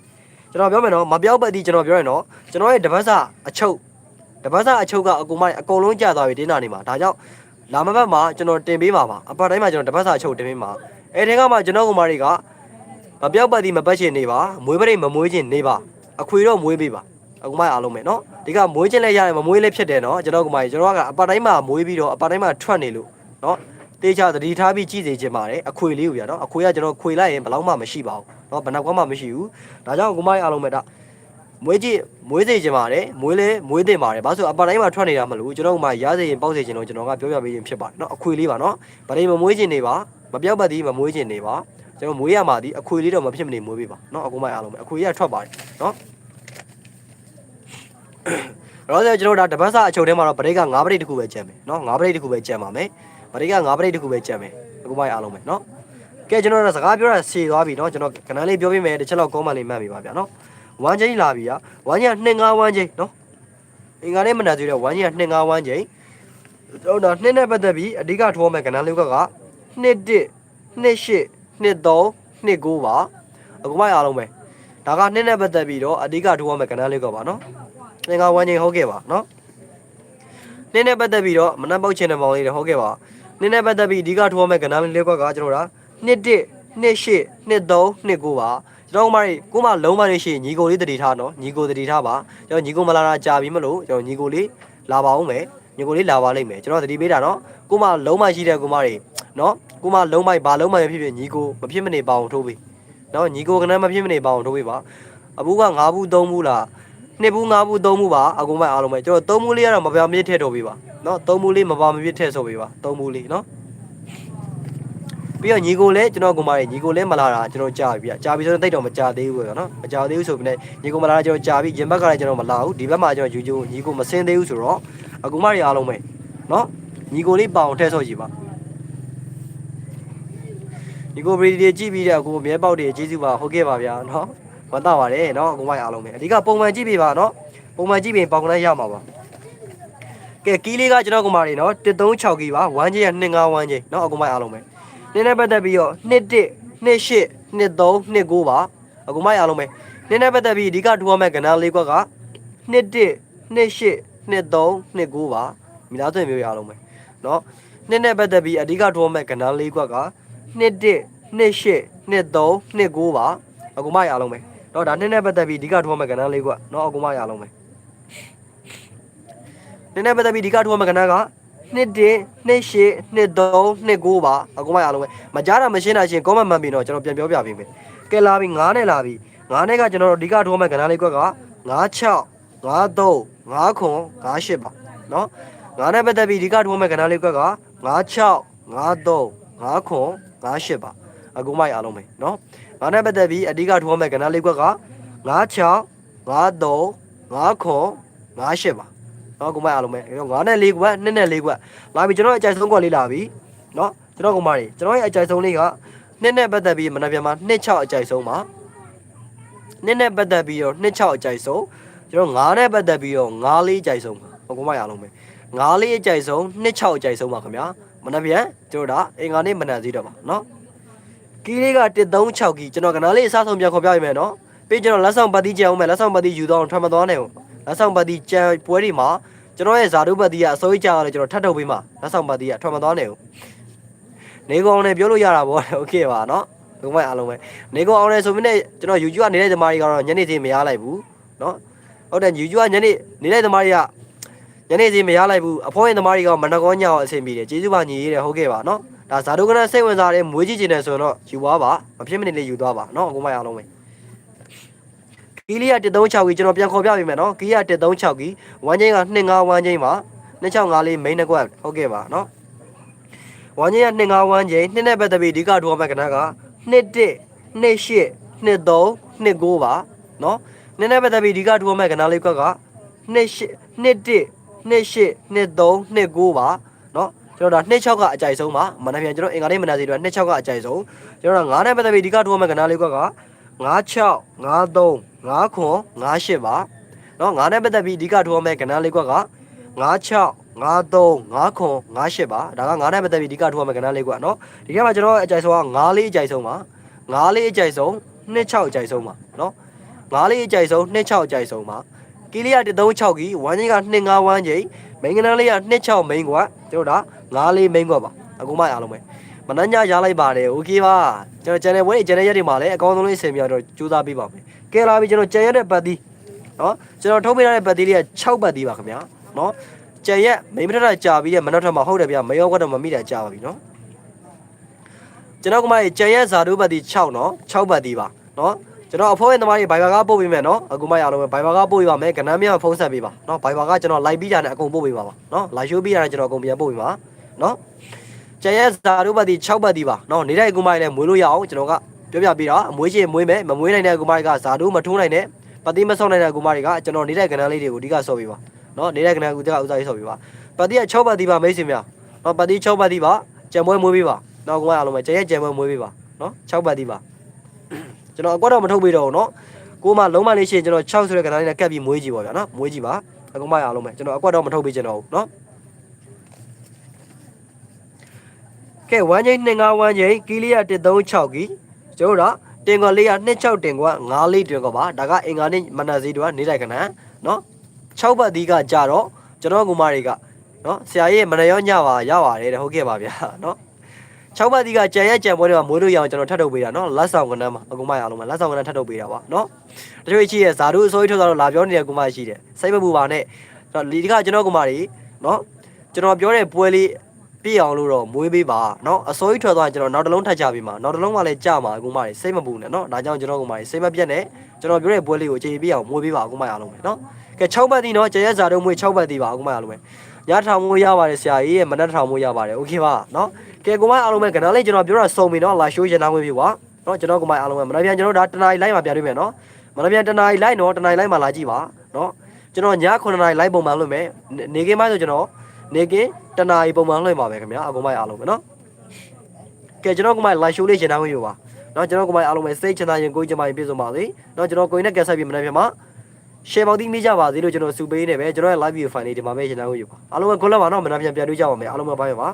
ကျွန်တော်ပြောမယ်နော်မပြောက်ပတ်ဒီကျွန်တော်ပြောရနော်ကျွန်တော်ရဲ့တပတ်စားအချုပ်တပတ်စားအချုပ်ကအကုန်မအကုန်လုံးကျသွားပြီတင်းနာနေမှာဒါကြောင့်လာမပတ်မှာကျွန်တော်တင်ပေးပါပါအပတ်တိုင်းမှာကျွန်တော်တပတ်စားအချုပ်တင်ပေးမှာအဲတဲကမှကျွန်တော်ကောင်မတွေက မပြောက်ပတ်ဒီမပတ်ချင်နေပါမွေးပရိတ်မမွေးချင်နေပါအခွေတော့မွေးပေးပါ အခုမှအားလုံးပဲเนาะဒီကမွေးချင်းလဲရတယ်မမွေးလဲဖြစ်တယ်เนาะကျွန်တော်ကမှကျွန်တော်ကအပတ်တိုင်းမှာမွေးပြီးတော့အပတ်တိုင်းမှာထွက်နေလို့เนาะတေးချသတိထားပြီးကြည့်စေချင်ပါတယ်အခွေလေးကိုပြเนาะအခွေကကျွန်တော်ခွေလိုက်ရင်ဘယ်တော့မှမရှိပါဘူးเนาะဘယ်နောက်ကမှမရှိဘူးဒါကြောင့်အခုမှအားလုံးပဲဒါမွေးကြည့်မွေးစေချင်ပါတယ်မွေးလဲမွေးတင်ပါတယ်ဘာလို့ဆိုအပတ်တိုင်းမှာထွက်နေတာမလို့ကျွန်တော်ကမှရားစေရင်ပေါက်စေချင်တော့ကျွန်တော်ကပြောပြပေးရင်ဖြစ်ပါတယ်เนาะအခွေလေးပါเนาะဗရိမမွေးချင်နေပါ မပြောက်ပတ်သည်မမွေးခြင်းနေပါ ကျွန်တော်မွေးရမှာဒီအခွေလေးတော့မဖြစ်မနေမွေးပေးပါเนาะအကူမအားလုံးပဲအခွေရထွက်ပါတယ်เนาะတော့ဆိုကျွန်တော်ဒါတပတ်စာအချုပ်ထဲမှာတော့ဗရိတ်က9ပရိတ်တစ်ခုပဲကျန်မယ်เนาะ9ပရိတ်တစ်ခုပဲကျန်ပါမယ်ဗရိတ်က9ပရိတ်တစ်ခုပဲကျန်မယ်အကူမအားလုံးပဲเนาะကဲကျွန်တော်တို့စကားပြောတာရှည်သွားပြီเนาะကျွန်တော်ကဏ္ဍလေးပြောပေးမယ်တစ်ချက်လောက်ကောမန်လေးမှတ်ပြီပါဗျာเนาะဝမ်းချင်းလာပြီอ่ะဝမ်းချင်း2 5ဝမ်းချင်းเนาะအင်္ဂါနေ့မနက်သေးတဲ့ဝမ်းချင်း2 5ဝမ်းချင်းကျွန်တော်နှစ်နဲ့ပတ်သက်ပြီးအဓိကထောမဲ့ကဏ္ဍလေးကကနှစ်1နှစ်8 23 29ပါအကူမရအောင်ပဲဒါကနှစ်နဲ့ပတ်သက်ပြီးတော့အဓိကထိုးရမယ့်ကဏ္ဍလေးကပါနော်သင်္ကာဝန်းချင်းဟုတ်ခဲ့ပါနော်နှစ်နဲ့ပတ်သက်ပြီးတော့မနှက်ပောက်ချင်တဲ့မောင်လေးတွေဟုတ်ခဲ့ပါနှစ်နဲ့ပတ်သက်ပြီးအဓိကထိုးရမယ့်ကဏ္ဍလေးကကကျွန်တော်ဒါနှစ်တစ်နှစ်ရှစ်နှစ်သုံးနှစ်ကိုပါကျွန်တော်မလေးကိုမလုံးမလေးရှိညီကိုလေးတတိထားနော်ညီကိုတတိထားပါကျွန်တော်ညီကိုမလာတာကြာပြီမလို့ကျွန်တော်ညီကိုလေးလာပါအောင်မယ်ညီကိုလေးလာပါလိမ့်မယ်ကျွန်တော်တတိပေးတာနော်ကိုမလုံးမရှိတဲ့ကိုမတွေ နော်ကိုမလုံးမိုက်ဘာလုံးမိုက်ဖြစ်ဖြစ်ညီကိုမဖြစ်မနေပါအောင်ထိုးပေးနော်ညီကိုကနန်းမဖြစ်မနေပါအောင်ထိုးပေးပါအဘူးက9ဘူး3ဘူးလားနှစ်ဘူး9ဘူး3ဘူးပါအကုန်မိုက်အားလုံးပဲကျွန်တော်3ဘူးလေးကတော့မပြောင်းမြစ်ထည့်တော့ပေးပါနော်3ဘူးလေးမပါမပြစ်ထည့်ဆိုပေးပါ3ဘူးလေးနော်ပြီးတော့ညီကိုလည်းကျွန်တော်ကမားညီကိုလည်းမလာတာကျွန်တော်ကြာပြီဗျကြာပြီဆိုတော့တိတ်တော့မကြာသေးဘူးပေါ့နော်မကြာသေးဘူးဆိုပြီးနေညီကိုမလာတာကျွန်တော်ကြာပြီရင်ဘက်ကလည်းကျွန်တော်မလာဘူးဒီဘက်မှာကျွန်တော်ယူကျိုးညီကိုမစင်းသေးဘူးဆိုတော့အကူမတွေအားလုံးပဲနော်ညီကိုလေးပေါအောင်ထည့်ဆော့ကြည့်ပါ ညီကိုဗီဒီယိုကြည့်ပြီးတဲ့အကူမြဲပေါက်တွေကျေးဇူးပါဟုတ်ကဲ့ပါဗျာနော်ဝမ်းသာပါတယ်နော်အကူမတွေအားလုံးပဲအဓိကပုံမှန်ကြည့်ပြပါနော်ပုံမှန်ကြည့်ပြီးပေါင်ကလေးရမှာပါကဲကီးလေးကကျွန်တော်ကမားတွေနော်136ကီပါ1ချင်းရ25 1ချင်းနော်အကူမတွေအားလုံးပဲ နင်းနဲ့ပတ်သက်ပြီးတော့နှစ်1နှစ်8နှစ်3နှစ်9ပါအကူမရအောင်ပဲနင်းနဲ့ပတ်သက်ပြီးအဓိကထူရမယ့်ကဏ္ဍလေးကွက်ကနှစ်1နှစ်8နှစ်3နှစ်9ပါမိသားစုမျိုးရအောင်ပဲเนาะနင်းနဲ့ပတ်သက်ပြီးအဓိကထူရမယ့်ကဏ္ဍလေးကွက်ကနှ စ်1နှစ်8နှစ်3နှစ်9ပါအကူမရအောင်ပဲเนาะဒါနင်းနဲ့ပတ်သက်ပြီးအဓိကထူရမယ့်ကဏ္ဍလေးကွက်เนาะအကူမရအောင်ပဲနင်းနဲ့ပတ်သက်ပြီးအဓိကထူရမယ့်ကဏ္ဍက နှစ်1နှစ်8နှစ်3နှစ်9ပါအကုန်မရအောင်ပဲမကြားတာမရှင်းတာချင်းကောမန့်မှန်ပြီတော့ကျွန်တော်ပြန်ပြောပြပေးမယ်ကဲလာပြီ9နဲ့လာပြီ9နဲ့ကကျွန်တော်တို့အဓိကထိုးမဲ့ကဏ္ဍလေးကွက်က96 93 59 58ပါနော်9နဲ့ပတ်သက်ပြီးအဓိကထိုးမဲ့ကဏ္ဍလေးကွက်က96 93 59 58ပါအကုန်မရအောင်ပဲနော်9နဲ့ပတ်သက်ပြီးအဓိကထိုးမဲ့ကဏ္ဍလေးကွက်က96 93 59 58ပါနော်ကုမအားလုံးပဲအဲ့တော့9နဲ့4ကွက်2နဲ့4ကွက်လာပြီကျွန်တော်အကြိုက်ဆုံးကွက်လေးလာပြီနော်ကျွန်တော်ကုမတွေကျွန်တော်ရဲ့အကြိုက်ဆုံးလေးက2နဲ့ပတ်သက်ပြီးမနက်ပြန်မှာ2 6အကြိုက်ဆုံးပါ2နဲ့ပတ်သက်ပြီးတော့2 6အကြိုက်ဆုံးကျွန်တော်9နဲ့ပတ်သက်ပြီးတော့9လေးအကြိုက်ဆုံးပါဟုတ်ကုမရအောင်ပဲ9လေးအကြိုက်ဆုံး2 6အကြိုက်ဆုံးပါခင်ဗျာ မနက်ပြန်ကျွန်တော်ဒါအင်္ဂါနေ့မနက်သေးတော့ပါနော်ကီးလေးက136ကီကျွန်တော်ကနားလေးအစားဆုံးပြန်ခေါ်ပြပေးမယ်နော်ပြီးကျွန်တော်လက်ဆောင်ပတ်တိကြအောင်မယ်လက်ဆောင်ပတ်တိယူတော့ထွက်မသွားနဲ့ဟုတ်လက်ဆောင်ပတ်တိကြံပွဲတွေမှာ ကျွန်တော်ရဲ့ဇာတုပတ်တီကအစိုးရကြောက်ရတယ်ကျွန်တော်ထပ်ထုတ်ပေးမှာလက်ဆောင်ပတ်တီကထွက်မသွားနေဘူးနေကောင်နဲ့ပြောလို့ရတာပေါ့โอเคပါเนาะဘုံမအားလုံးပဲနေကောင်အောင်နေဆိုပြီးနဲ့ကျွန်တော် YouTube ကနေတဲ့သမားတွေကတော့ညနေစီမရလိုက်ဘူးเนาะဟုတ်တယ် YouTube ကညနေနေတဲ့သမားတွေက ညနေစီမရလိုက်ဘူးအဖိုးရင်သမားတွေကမနှကောညအောင်အဆင်ပြေတယ်ကျေးဇူးပါညီရေးတယ်ဟုတ်ကဲ့ပါနော်ဒါဇာတုကနာစိတ်ဝင်စားတဲ့မွေးကြည့်ကျင်တယ်ဆိုတော့ယူသွားပါမဖြစ်မနေလေးယူသွားပါနော်အကုန်မရအောင်ပဲကီလီယာ136ကီကျွန်တော်ပြန်ခေါ်ပြပေးမယ်နော်ကီလီယာ136ကီဝမ်းချင်းက251ချင်းပါ265လေး main ကွက်ဟုတ်ကဲ့ပါနော်ဝမ်းချင်းက251ချင်းနှစ်နဲ့ပတ်သက်ပြီးအဓိကဒူအမက်ကနာက21 28 23 29ပါနော်နှစ်နဲ့ပတ်သက်ပြီးအဓိကဒူအမက်ကနာလေးကွက်က21 21 28 23 29ပါနော်ကျွန်တော်ဒါ26ကအကြိုက်ဆုံးပါမနက်ဖြန်ကျွန်တော်အင်္ဂါနေ့မနက်စီတော့26ကအကြိုက်ဆုံးကျွန်တော်9နဲ့ပတ်သက်ပြီးအဓိကထူအောင်မဲ့ကဏ္ဍလေးကွက်က96 53 9ခွန်98ပါเนาะ9နဲ့ပတ်သက်ပြီးအဓိကထိုးမဲ့ကဏ္ဍလေးကွက်က96 53 9ခွန်98ပါဒါက9နဲ့ပတ်သက်ပြီးအဓိကထိုးမဲ့ကဏ္ဍလေးကွက်เนาะဒီကမှာကျွန်တော်အကြိုက်ဆုံးက9လေးအကြိုက်ဆုံးပါ9လေးအကြိုက်ဆုံး26အကြိုက်ဆုံးပါเนาะ9လေးအကြိုက်ဆုံး26အကြိုက်ဆုံးပါ ကီလီယာ136ကီဝမ်းချင်းက25ဝမ်းချင်းမိန်ကနန်းလေးက26မိန်ကွက်ကျွန်တော်ဒါ9လေးမိန်ကွက်ပါအခုမှအားလုံးပဲမနှညရလိုက်ပါတယ်โอเคပါကျွန်တော် channel ဝဲ channel ရက်တွေမှာလည်းအကောင်းဆုံးလေးဆင်ပြတော့ကြိုးစားပေးပါမယ် ကဲလာပြီကျွန်တော်ကြံရက်တဲ့ပတ်သီးเนาะကျွန်တော်ထုတ်ပေးထားတဲ့ပတ်သီးလေးက6ပတ်သီးပါခင်ဗျာเนาะကြံရက်မိမထထကြာပြီးတဲ့မနှက်ထမှာဟုတ်တယ်ဗျာမရောကတော့မမိတာကြာပါပြီเนาะကျွန်တော်ကမှကြံရက်ဇာတုပတ်သီး6เนาะ6ပတ်သီးပါเนาะ ကျွန်တော်အဖိုးရဲ့သမားတွေဘိုင်ဘာကပို့ပေးမယ်နော်အခုမှရအောင်မယ်ဘိုင်ဘာကပို့ပေးပါမယ်ကဏ္ဍမြောင်ဖုန်းဆက်ပေးပါနော်ဘိုင်ဘာကကျွန်တော်လိုက်ပြီးတာနဲ့အကုန်ပို့ပေးပါပါနော်လိုက်ရှိုးပြီးတာနဲ့ကျွန်တော်အကုန်ပြန်ပို့ပေးပါနော်ကျန်ရဲ့ဇာတို့ပတ်ဒီ6ပတ်ဒီပါနော်နေတဲ့အကူမိုင်းလည်းမွေးလို့ရအောင်ကျွန်တော်ကပြောပြပေးတာအမွေးချင်မွေးမယ်မမွေးနိုင်တဲ့အကူမိုင်းကဇာတို့မထိုးနိုင်တဲ့ပတိမဆုံးနိုင်တဲ့အကူမိုင်းကကျွန်တော်နေတဲ့ကဏ္ဍလေးတွေကိုအဓိကဆော့ပေးပါနော်နေတဲ့ကဏ္ဍကူတကဥစားရေးဆော့ပေးပါပတိက6ပတ်ဒီပါမိတ်ဆွေများနော်ပတိ6ပတ်ဒီပါကြံပွဲမွေးပေးပါနောက်ကူမိုင်းအားလုံးပဲကျန်ရဲ့ကြံပွဲမွေးပေးပါနော်6ပတ်ဒီပါ ကျွန်တော်အကွက်တော့မထုတ်ပေးတော့ဘူးနော်ကိုမလုံးမလေးရှိရင်ကျွန်တော်6ဆိုတဲ့ကဏ္ဍလေးနဲ့ကပ်ပြီးမွေးကြည့်ပါဗျာနော်မွေးကြည့်ပါအကူမိုင်းအားလုံးပဲကျွန်တော်အကွက်တော့မထုတ်ပေးချင်တော့ဘူးနော်ကဲဝမ်းချင်း25ဝမ်းချင်းကီလီယာ136ကီကျွန်တော်တို့တင်ကွာလေးရ26တင်ကွာ9လေးတင်ကွာပါဒါကအင်္ဂါနေ့မနက်စီတို့ကနေတိုင်းခဏနော်6ဘတ်ဒီကကြတော့ကျွန်တော်ကူမတွေကနော်ဆရာကြီးမနက်ရောညပါရပါတယ်တဲ့ဟုတ်ကဲ့ပါဗျာနော် 6ဘတ်ဒီကကြံရက်ကြံပွဲတွေမှာမွေးလို့ရအောင်ကျွန်တော်ထပ်ထုတ်ပေးတာနော်လက်ဆောင်ကဏ္ဍမှာအကူမရအောင်လို့လက်ဆောင်ကဏ္ဍထပ်ထုတ်ပေးတာပါနော်တချို့ရှိရဲ့ဇာတုအစိုးရထုတ်တော့လာပြောနေတဲ့ကူမရှိတယ်စိတ်မပူပါနဲ့ဒီကကျွန်တော်ကူမတွေနော်ကျွန်တော်ပြောတဲ့ပွဲလေး ပြည့်အောင်လို့တော့မွေးပေးပါเนาะအစိုးရထွက်သွားရင်ကျွန်တော်နောက်တစ်လုံးထပ်ချပေးမှာနောက်တစ်လုံးကလည်းကြမှာအကူမတွေစိတ်မပူနဲ့เนาะဒါကြောင့်ကျွန်တော်ကမတွေစိတ်မပြတ်နဲ့ကျွန်တော်ပြောတဲ့ပွဲလေးကိုအခြေပြည့်အောင်မွေးပေးပါအကူမရအောင်ပဲเนาะကဲ6ဘတ်ဒီเนาะကျရက်စာတော့မွေး6ဘတ်ဒီပါအကူမရအောင်ပဲညထောင်မွေးရပါတယ်ဆရာကြီးရဲ့မနက်ထောင်မွေးရပါတယ်โอเคပါเนาะ ကဲကိုမအားလုံးပဲကနော်လေးကျွန်တော်ပြောတာစုံပြီနော်လာရှိုးရန်သားဝင်ပြီကွာနော်ကျွန်တော်ကိုမအားလုံးပဲမနက်ပြန်ကျွန်တော်ဒါတနားရီလိုက်မှာပြတွေ့မယ်နော်မနက်ပြန်တနားရီလိုက်နော်တနားရီလိုက်မှာလာကြည့်ပါနော်ကျွန်တော်ည9နာရီလိုက်ပုံမှန်လွှင့်မယ်နေကင်းပိုင်းဆိုကျွန်တော်နေကင်းတနားရီပုံမှန်လွှင့်ပါပဲခင်ဗျာအကုန်မအားလုံးပဲနော်ကဲကျွန်တော်ကိုမလာရှိုးလေးရန်သားဝင်ပြီပါနော်ကျွန်တော်ကိုမအားလုံးပဲစိတ်ချမ်းသာရင်ကိုယ်ချမ်းသာရင်ပြည့်စုံပါစေနော်ကျွန်တော်ကိုင်းနဲ့ကက်ဆက်ပြီးမနက်ပြန်မှာ share ပေါင်းသိမိကြပါစေလို့ကျွန်တော်စုပေးနေပဲကျွန်တော်ရဲ့ live video file လေးဒီမှာပဲရှင်းလင်းလို့ယူပါအားလုံးပဲခွန်းလက်ပါနော်မနက်ပြန်ပြန်တွေ့ကြပါမယ်အားလုံးပဲဘိုင်းပါ